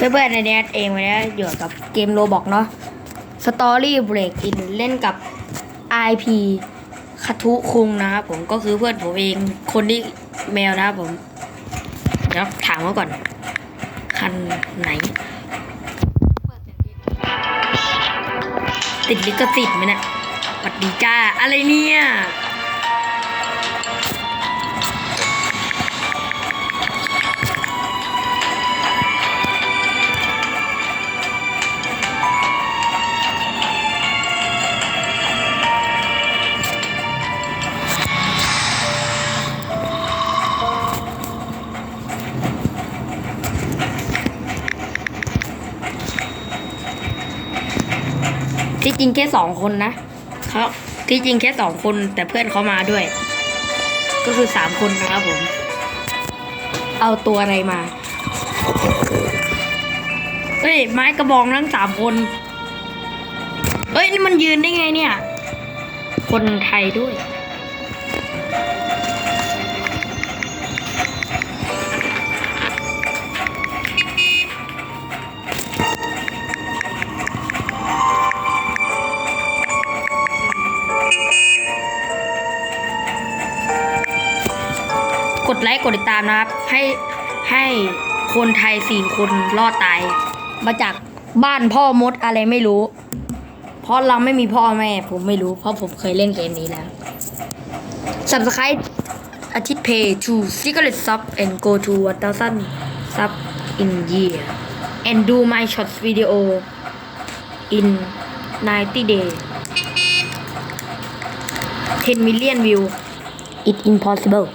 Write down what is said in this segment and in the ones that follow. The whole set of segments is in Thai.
เพื่อนๆในนี้เองวันนี้อยู่กับเกมโรบอกเนาะสตอรี่เบรกอินเล่นกับ IP คาทุคุงนะครับผมก็คือเพื่อนผมเองคนที่แมวนะครับผมเดี๋ยวถามเขาก่อน คันไหน ติดลิขสิทธิ์ไหมเนะี่ยสวัสดีจ้า อะไรเนี่ย จริงแค่สองคนนะเขาที่จริงแค่สองคนแต่เพื่อนเขามาด้วย ก็คือสามคนนะครับผม เอาตัวอะไรมาเฮ้ยไม้กระบองทั้งสามคนเฮ้ยนี่มันยืนได้ไงเนี่ย คนไทยด้วย ไลค์กดติดตามนะครับ ให้ให้คนไทยสี่คนรอดตาย มาจากบ้านพ่อมดอะไรไม่รู้ เพราะเราไม่มีพ่อแม่ผมไม่รู้เพราะผมเคยเล่นเกมนี้แล้ว Subscribe อาทิตย์ pay to secret sub and go to 1000 sub in year and do my short video in 90 day 10 million view it impossible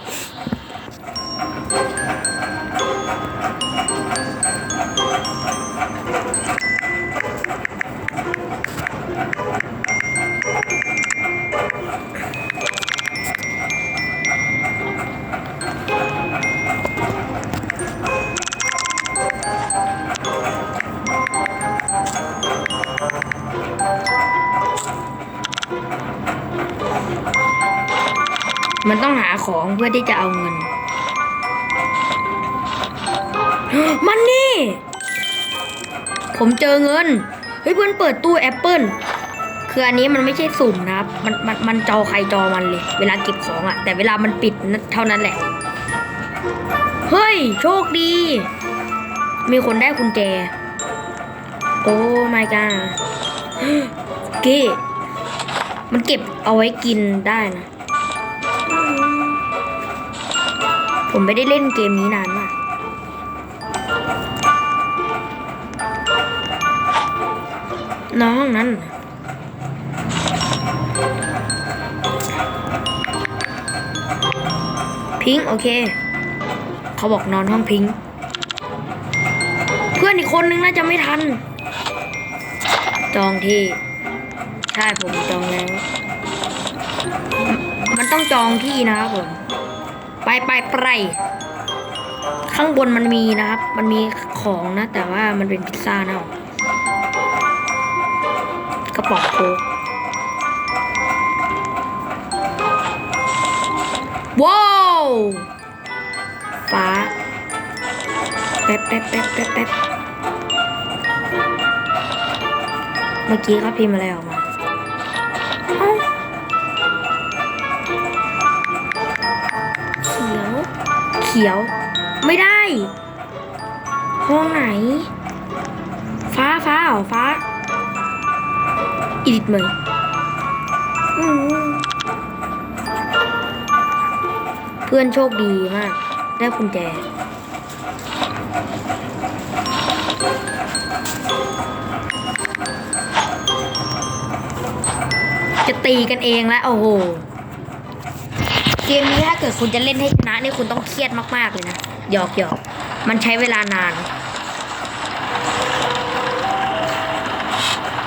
ของเพื่อที่จะเอาเงิน มันนี่ ผมเจอเงิน เฮ้ยเพื่อนเปิดตู้แอปเปิลคืออันนี้มันไม่ใช่สุ่มนะครับ มันมันมันจอใครจอมันเลย เวลาเก็บของอะแต่เวลามันปิดนะเท่านั้นแหละ เฮ้ย โชคดี มีคนได้กุญแจ โอ้ my god เก้มันเก็บเอาไว้กินได้นะ ผมไม่ได้เล่นเกมนี้นานมากน้องนั้นพิงค์โอเค เขาบอกนอนห้องพิงค์เพื่อนอีกคนนึงน่าจะไม่ทัน จองที่ ใช่ผมจองแล้วมมันต้องจองที่นะครับผม ไปไปไปข้างบนมันมีนะครับ มันมีของนะ แต่ว่ามันเป็นพิซซ่าน่ากระป๋องโค้กว้าวฟ้าแป๊บแป๊บแป๊บแป๊บแป๊บเมื่อกี้เขาพิมพ์อะไรออกมา ขียว ไม่ได้ ห้องไหน ฟ้าฟ้าเหรอฟ้าอีดิทเหมยอืมเพื่อนโชคดีมาก ได้กุญแจจะตีกันเองแล้ว โอ้โห เกมนี้ถ้าเกิดคุณจะเล่นให้ชนะนี่คุณต้องเครียดมากๆเลยนะหยอกหยอกมันใช้เวลานาน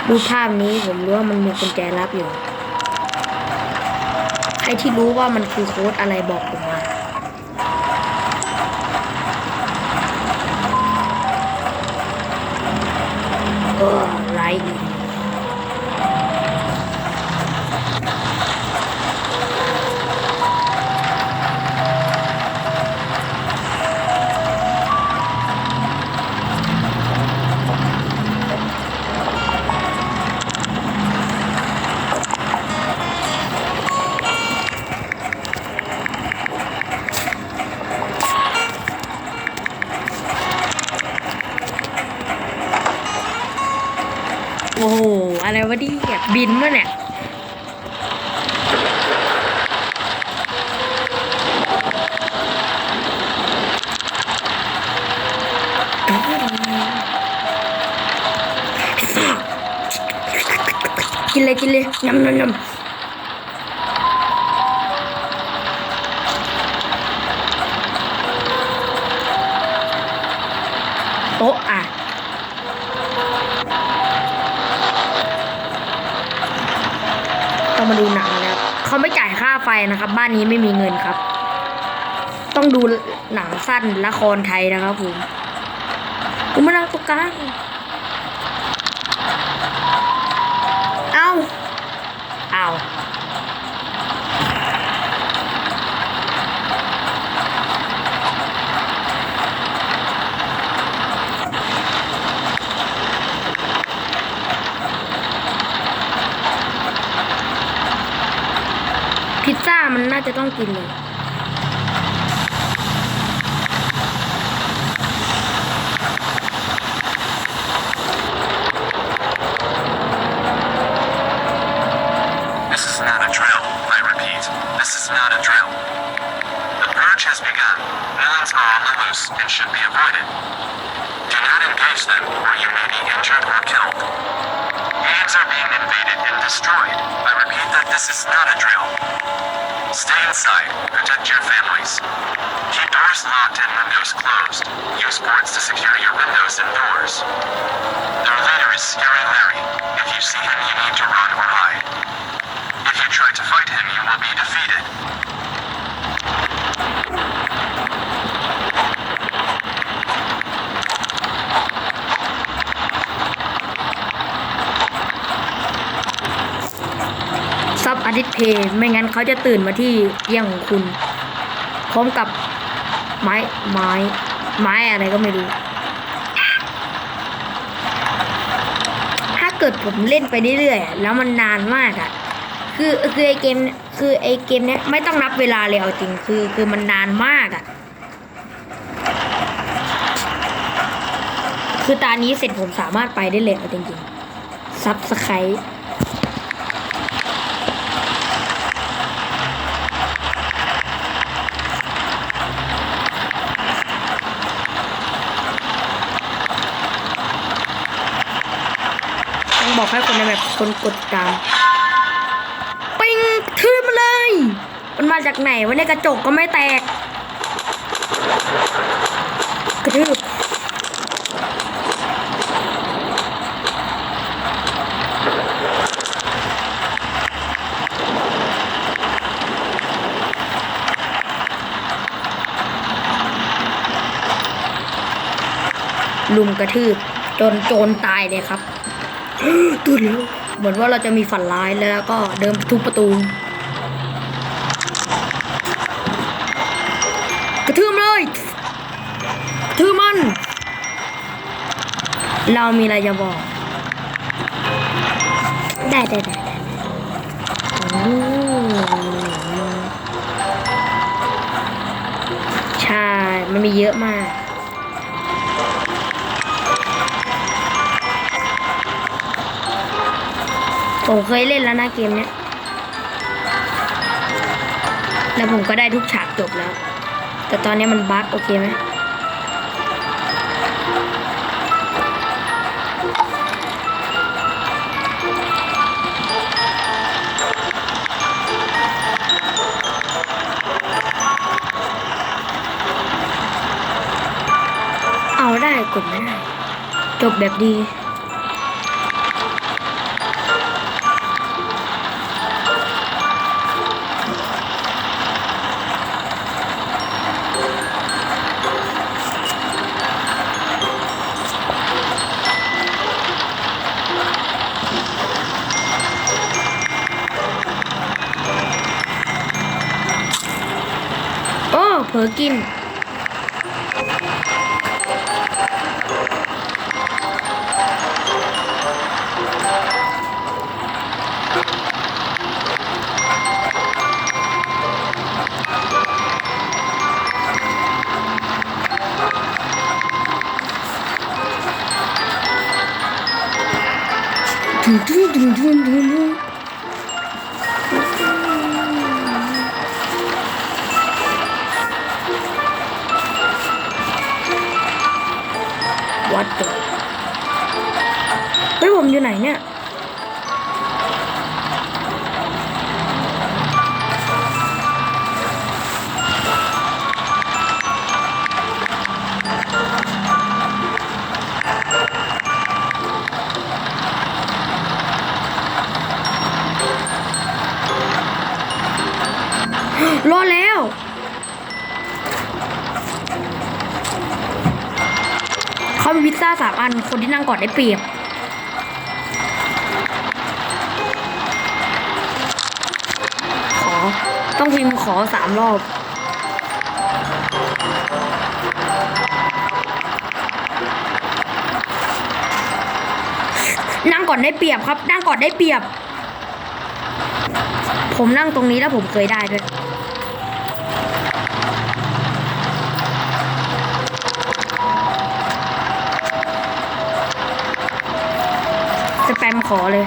ดูภาพนี้ผมรู้ว่ามันมีกุญแจลับอยู่ ใครที่รู้ว่ามันคือโค้ดอะไรบอกผมมาเออไรอีก บินมาเนี่ยกินเลยกินเลยยำยำยำ ไปนะครับ บ้านนี้ไม่มีเงินครับ ต้องดูหนังสั้นละครไทยนะครับผมกูมานั่งตรงกลางเอาเอา มันน่าจะต้องกินเลย doors locked and windows closed. Use boards to secure your windows and doors. Their leader is Scary Larry. If you see him, you need to run or hide. If you try to fight him, you will be defeated. ซับอาทิตย์เพย์ไม่งั้นเขาจะตื่นมาที่เยี่ยงของคุณ พร้อมกับ ไม้ ไม้ ไม้อะไรก็ไม่รู้ ถ้าเกิดผมเล่นไปเรื่อยๆแล้วมันนานมากอะ่ะ คือคือไอเกมคือไอเกมเนี้ยไม่ต้องนับเวลาเลยเอาจริงคือคือมันนานมากอะ่ะ คือตานี้เสร็จผมสามารถไปได้เลยเอาจริงๆซับสไครต้ อกให้คนในแบบคนกดติดตามปิงทืบมาเลย มันมาจากไหนวะเนี่ยกระจกก็ไม่แตก กระทืบลุมกระทืบจนโจรตายเลยครับ ตื่นแล้วเหมือนว่าเราจะมีฝันร้ายแล้วก็เดินทุบประตูกระทืบเลยกระทืบมัน เรามีอะไรจะบอก ได้ได้ได้ใช่ มันมีเยอะมาก ผมเคยเล่นแล้วนะเกมเนี้ย แล้วผมก็ได้ทุกฉากจบแล้ว แต่ตอนนี้มันบั๊กโอเคไหมเอาได้กดไม่ได้ จบแบบดี 어, 버김. 둥둥둥둥둥둥 วัดเดอเฮ้ยผมอยู่ไหนเนี่ยรอดแล้ว เขามีพิซซ่าสามอัน คนที่นั่งก่อนได้เปรียบขอต้องพิมพ์ขอสามรอบนั่งก่อนได้เปรียบครับ นั่งก่อนได้เปรียบ ผมนั่งตรงนี้แล้วผมเคยได้ด้วย สแปมขอเลย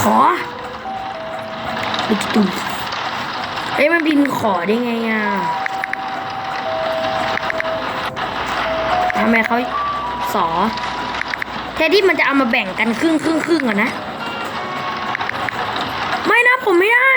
ขอไปจุ่มเอ้ยมันบินขอได้ไงอะทำไมเขาสอแทนที่มันจะเอามาแบ่งกันครึ่งครึ่งครึ่งอะนะ ไม่นะผมไม่ได้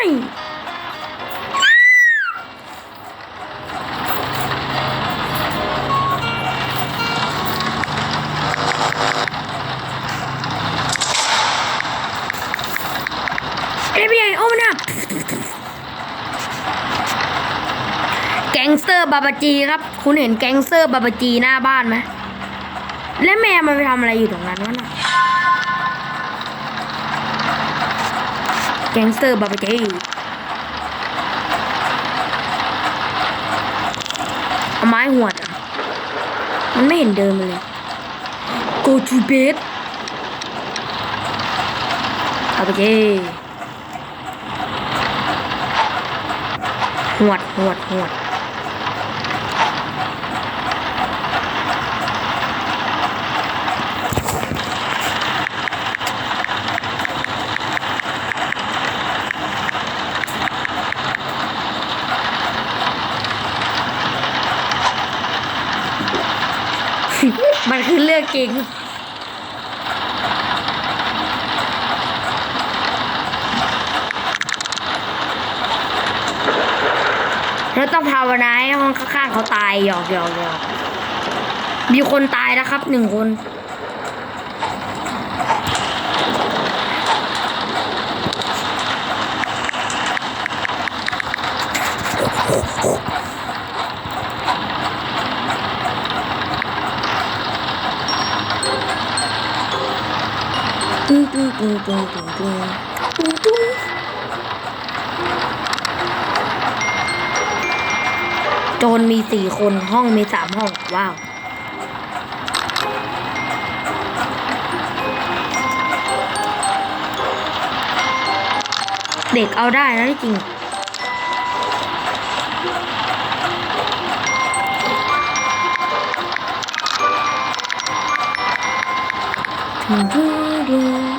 ก๊งสเตอร์บาบาจีครับ คุณเห็นแก๊งสเตอร์บาบาจีหน้าบ้านไหมและแมวมันไปทำอะไรอยู่ตรงนั้นวะน่ะแก๊งสเตอร์บาบาจีเอาไม้หวดอะ มันไม่เห็นเดินมเลย go to bed เอาไปเจหวดหวดหวด มัน คือเลือกจริง แล้วต้องภาวนาให้ห้องข้างๆเขาตายหยอกหยอกหยอกมีคนตายแล้วครับหนึ่งคน ตึงตึงตึงตึงตึงตึงจนมีสี่คนห้องมีสามห้อง ว้าวเด็กเอาได้นะจริง ถึดื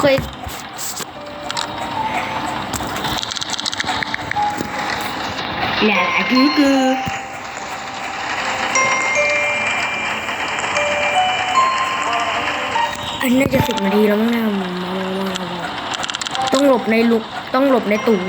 เคยหลาคือคืออันน่าจะสิบนาทีแล้วมั้งนะมามามามามาต้องหลบในลุกต้องหลบในตู้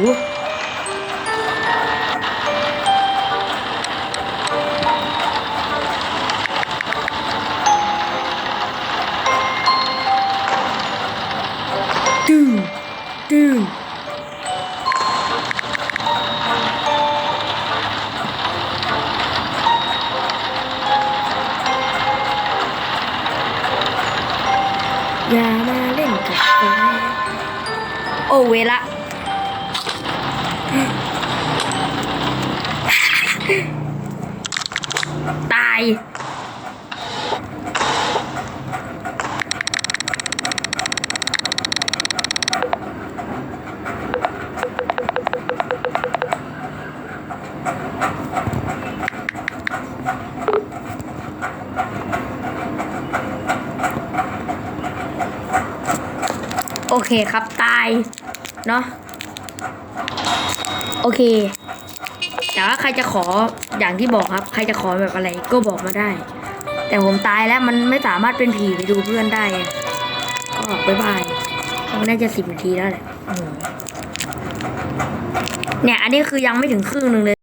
อย่ามาเล่นกับไฟโอเวละตาย โอเคครับตาย เนาะโอเค แต่ว่าใครจะขออย่างที่บอกครับ ใครจะขอแบบอะไรก็บอกมาได้ แต่ผมตายแล้วมันไม่สามารถเป็นผีไปดูเพื่อนได้ก็บ๊ายบายมันน่าจะสิบนาทีแล้วแหละเนี่ย อันนี้คือยังไม่ถึงครึ่งหนึ่งเลย